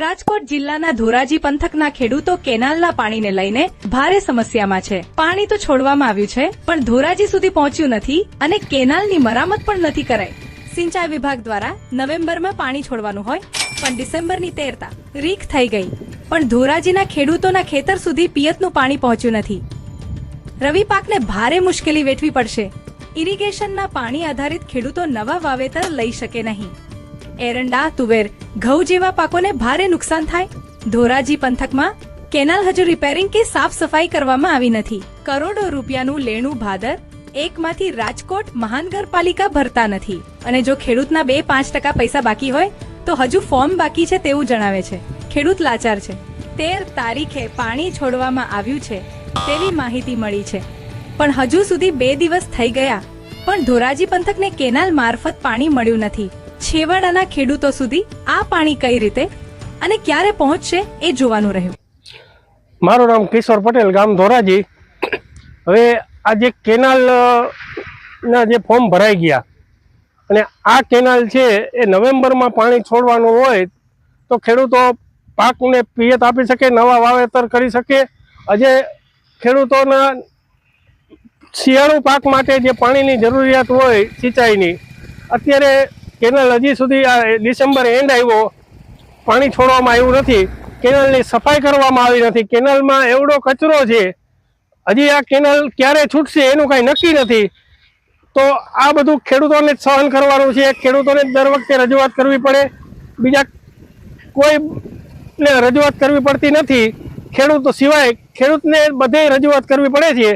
રાજકોટ જિલ્લાના ધોરાજી પંથકના ખેડૂતો કેનાલના પાણીને લઈને ભારે સમસ્યામાં છે. પાણી તો છોડવામાં આવ્યું છે, પણ ધોરાજી સુધી પહોંચ્યું નથી અને કેનાલની મરામત પણ નથી કરાઈ. સિંચાઈ વિભાગ દ્વારા નવેમ્બરમાં પાણી છોડવાનું હોય, પણ ડિસેમ્બરની તેરતા રીખ થઈ ગઈ. પણ ધોરાજીના ખેડૂતોના ખેતર સુધી પિયતનું પાણી પહોંચ્યું નથી. રવિ પાકને ભારે મુશ્કેલી વેઠવી પડશે. ઇરિગેશનના પાણી આધારિત ખેડૂતો નવા વાવેતર લઈ શકે નહીં. એરંડા, તુવેર, ઘઉં જેવા પાકોને ભારે નુકસાન થાય. ધોરાજી પંથકમાં કેનાલ હજુ રિપેરિંગ કે સાફ સફાઈ કરવામાં આવી નથી. કરોડો રૂપિયાનું લેણું ભાદર એકમાંથી રાજકોટ મહાનગરપાલિકા ભરતા નથી. અને જો ખેડૂતના બે પાંચ ટકા પૈસા બાકી હોય, તો હજુ ફોર્મ બાકી છે તેવું જણાવે છે. ખેડૂત લાચાર છે. તેર તારીખે પાણી છોડવામાં આવ્યું છે તેવી માહિતી મળી છે. પણ હજુ સુધી બે દિવસ થઈ ગયા. પણ ધોરાજી પંથકને કેનાલ મારફત પાણી મળ્યું નથી. છેવાડાના ખેડૂતો સુધી આ પાણી કઈ રીતે અને ક્યારે પહોંચશે એ જોવાનું રહ્યું. મારું નામ કિશોર પટેલ, ગામ ધોરાજી. હવે આ જે કેનાલ ના જે ફોર્મ ભરાઈ ગયા અને આ કેનાલ છે એ નવેમ્બરમાં પાણી છોડવાનું હોય તો ખેડૂતો પાકને પિયત આપી શકે, નવા વાવેતર કરી શકે. આજે ખેડૂતોના શિયાળુ પાક માટે જે પાણીની જરૂરિયાત હોય સિંચાઈની, અત્યારે કેનાલ હજી સુધી આ ડિસેમ્બર એન્ડ આવ્યો. પાણી છોડવામાં આવ્યું નથી. કેનાલની સફાઈ કરવામાં આવી નથી. કેનાલમાં એવડો કચરો છે. હજી આ કેનાલ ક્યારે છૂટશે એનું કાંઈ નક્કી નથી. તો આ બધું ખેડૂતોને જ સહન કરવાનું છે. ખેડૂતોને દર વખતે રજૂઆત કરવી પડે. બીજા કોઈને રજૂઆત કરવી પડતી નથી. ખેડૂતો સિવાય ખેડૂતને બધે રજૂઆત કરવી પડે છે.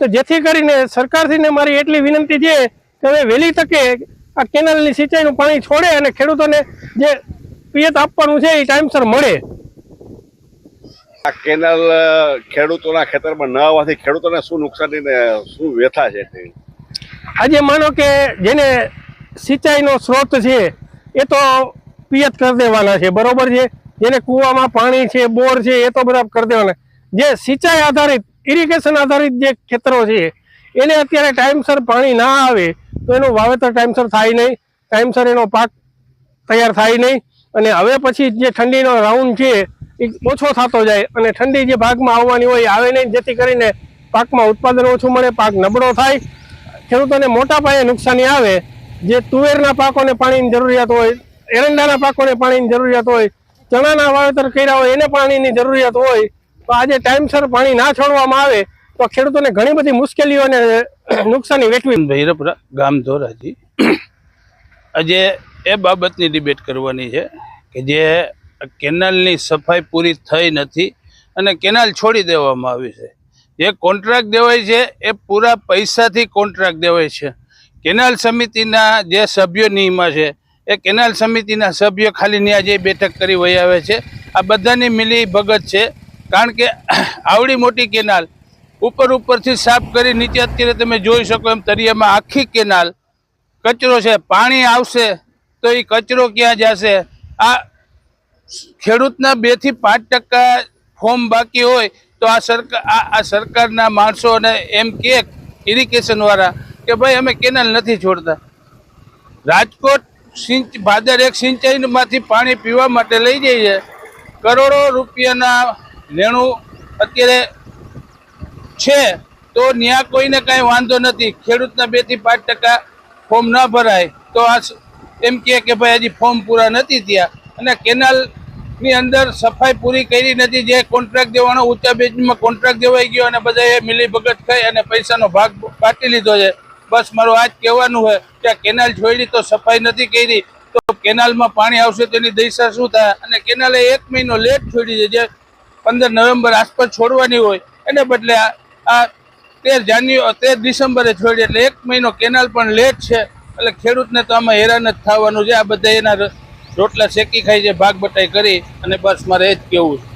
તો જેથી કરીને સરકારશ્રીને મારી એટલી વિનંતી છે કે હવે વહેલી તકે આ કેનાલની સિંચાઈનું પાણી છોડે અને ખેડૂતોને જે પિયત આપવાનું છે એ ટાઈમસર મળે. આ કેનાલ ખેડૂતોના ખેતરમાં ન આવવાથી ખેડૂતોને શું નુકસાની ને શું વ્યથા છે આજે માનો કે જેને સિંચાઈનો સ્ત્રોત છે એ તો પિયત કરી દેવાના છે બરોબર છે? જેને કૂવામાં પાણી છે બોર છે એ તો બધા કરી દેવાના. જે સિંચાઈ આધારિત ઇરિગેશન આધારિત જે ખેતરો છે એને અત્યારે ટાઈમસર પાણી ના આવે તો એનું વાવેતર ટાઈમસર થાય નહીં, ટાઈમસર એનો પાક તૈયાર થાય નહીં. અને હવે પછી જે ઠંડીનો રાઉન્ડ છે, એ ઓછો થતો જાય અને ઠંડી જે ભાગમાં આવવાની હોય આવે નહીં, જેથી કરીને પાકમાં ઉત્પાદન ઓછું મળે, પાક નબળો થાય. ખેડૂતોને મોટા પાયે નુકસાની આવે. જે તુવેરના પાકોને પાણીની જરૂરિયાત હોય, એરંડાના પાકોને પાણીની જરૂરિયાત હોય, ચણાના વાવેતર કર્યા હોય, એને પાણીની જરૂરિયાત હોય, તો આજે ટાઈમસર પાણી ના છોડવામાં આવે. તો ખેડૂતોને ઘણી બધી મુશ્કેલીઓ અને નુકસાની વેઠવી. ભૈરપુરા ગામ ધોરાજી. આજે એ બાબતની ડિબેટ કરવાની છે કે જે કેનાલની સફાઈ પૂરી થઈ નથી અને કેનાલ છોડી દેવામાં આવી છે. જે કોન્ટ્રાક્ટ દેવાય છે એ પૂરા પૈસાથી કોન્ટ્રાક્ટ દેવાય છે. કેનાલ સમિતિના જે સભ્યો નિયમા છે, એ કેનાલ સમિતિના સભ્યો ખાલી ત્યાં જે બેઠક કરી વહી આવે છે. આ બધાની મિલી ભગત છે. કારણ કે આવડી મોટી કેનાલ ઉપર ઉપરથી સાફ કરી નીચે અત્યારે તમે જોઈ શકો એમ તરિયામાં આખી કેનાલ. કચરો છે, પાણી આવશે તો એ કચરો ક્યાં જશે? આ ખેડૂતના બેથી પાંચ ટકા ફોર્મ બાકી હોય તો આ સરકાર, આ સરકારના માણસો અને એમ કે ઇરિગેશન વાળા કે ભાઈ અમે કેનાલ નથી છોડતા. રાજકોટ સિંચ, ભાદર એક સિંચાઈમાંથી પાણી પીવા માટે લઈ જઈએ. કરોડો રૂપિયાના લેણું અત્યારે છે, તો ત્યાં કોઈને કાંઈ વાંધો નથી. ખેડૂતના બેથી પાંચ ટકા ફોર્મ ન ભરાય. તો આ એમ કહે કે ભાઈ હજી ફોર્મ પૂરા નથી થયા. અને કેનાલની અંદર સફાઈ પૂરી કરી નથી, જે કોન્ટ્રાક્ટ દેવાનો, ઊંચા બેચમાં કોન્ટ્રાક્ટ દેવાઈ ગયો અને બધાએ મિલી ભગત થઈ અને પૈસાનો ભાગ કાઢી લીધો છે. બસ મારું આજ કહેવાનું છે કે આ કેનાલ છોડી તો સફાઈ નથી કરી, તો કેનાલમાં પાણી આવશે તેની દિશા શું થાય? અને કેનાલે એક મહિનો લેટ છોડી છે, જે પંદર નવેમ્બર આસપાસ છોડવાની હોય. એને બદલે આ- તેર જાન્યુ તેર ડિસેમ્બરે છોડી એટલે એક મહિનો કેનાલ પણ લેટ છે. એટલે ખેડૂતને તો આમાં હેરાન જ થવાનું છે. આ બધા એના રોટલા શેકી ખાઈ છે, ભાગ બટાઈ કરી અને બસ મારે એ જ કહેવું છે.